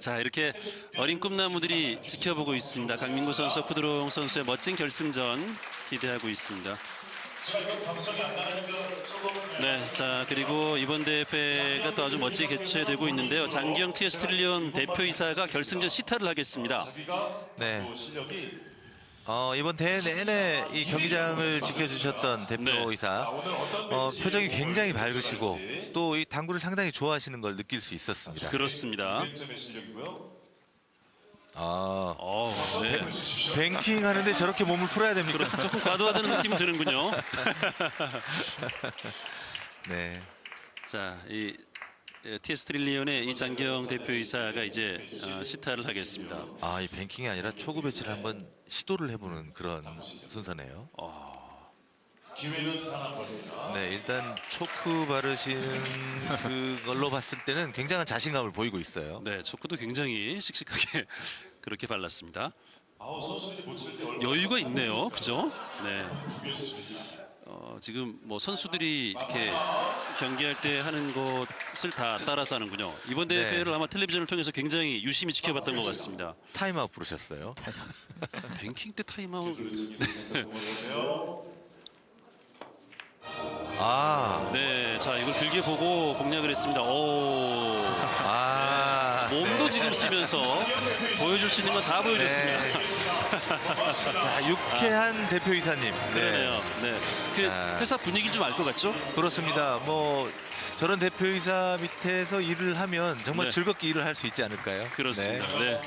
자 이렇게 어린 꿈나무들이 지켜보고 있습니다. 강민구 선수, 구드롱 선수의 멋진 결승전 기대하고 있습니다. 네, 자 그리고 이번 대회가 또 아주 멋지게 개최되고 있는데요. 장기영 TS 트릴리온 대표이사가 결승전 시타를 하겠습니다. 네. 어, 이번 대회 내내 이 경기장을 지켜주셨던 대표이사 어, 표정이 굉장히 밝으시고 또 이 당구를 상당히 좋아하시는 걸 느낄 수 있었습니다. 그렇습니다. 아, 어, 네. 뱅킹 하는데 저렇게 몸을 풀어야 됩니까? 그렇습니다. 조금 과도하다는 느낌이 드는군요. 네. 자, 이 에, TS 트릴리온의 이 장기영 대표이사가 이제 어, 시타를 하겠습니다. 아, 이 뱅킹이 아니라 초구 배치를 한번 시도를 해보는 그런 순서네요. 네, 일단 초크 바르시는 그걸로 봤을 때는 굉장한 자신감을 보이고 있어요. 네, 초크도 굉장히 씩씩하게 그렇게 발랐습니다. 여유가 있네요, 그죠? 네. 어, 지금 뭐 선수들이 이렇게 경기할 때 하는 것을 다 따라서 하는군요. 이번 네. 대회를 아마 텔레비전을 통해서 굉장히 유심히 지켜봤던 것 같습니다. 타임아웃 부르셨어요. 뱅킹 때 타임아웃. 아, 네, 자 이걸 길게 보고 공략을 했습니다. 오, 아, 몸도 지금 쓰면서 보여줄 수 있는 건 다 보여줬습니다. 자, 유쾌한 대표이사님. 네. 그러네요. 네, 그 아. 회사 분위기를 좀알 것 같죠? 그렇습니다. 뭐 저런 대표이사 밑에서 일을 하면 정말 네. 즐겁게 일을 할 수 있지 않을까요? 그렇습니다. 네. 네.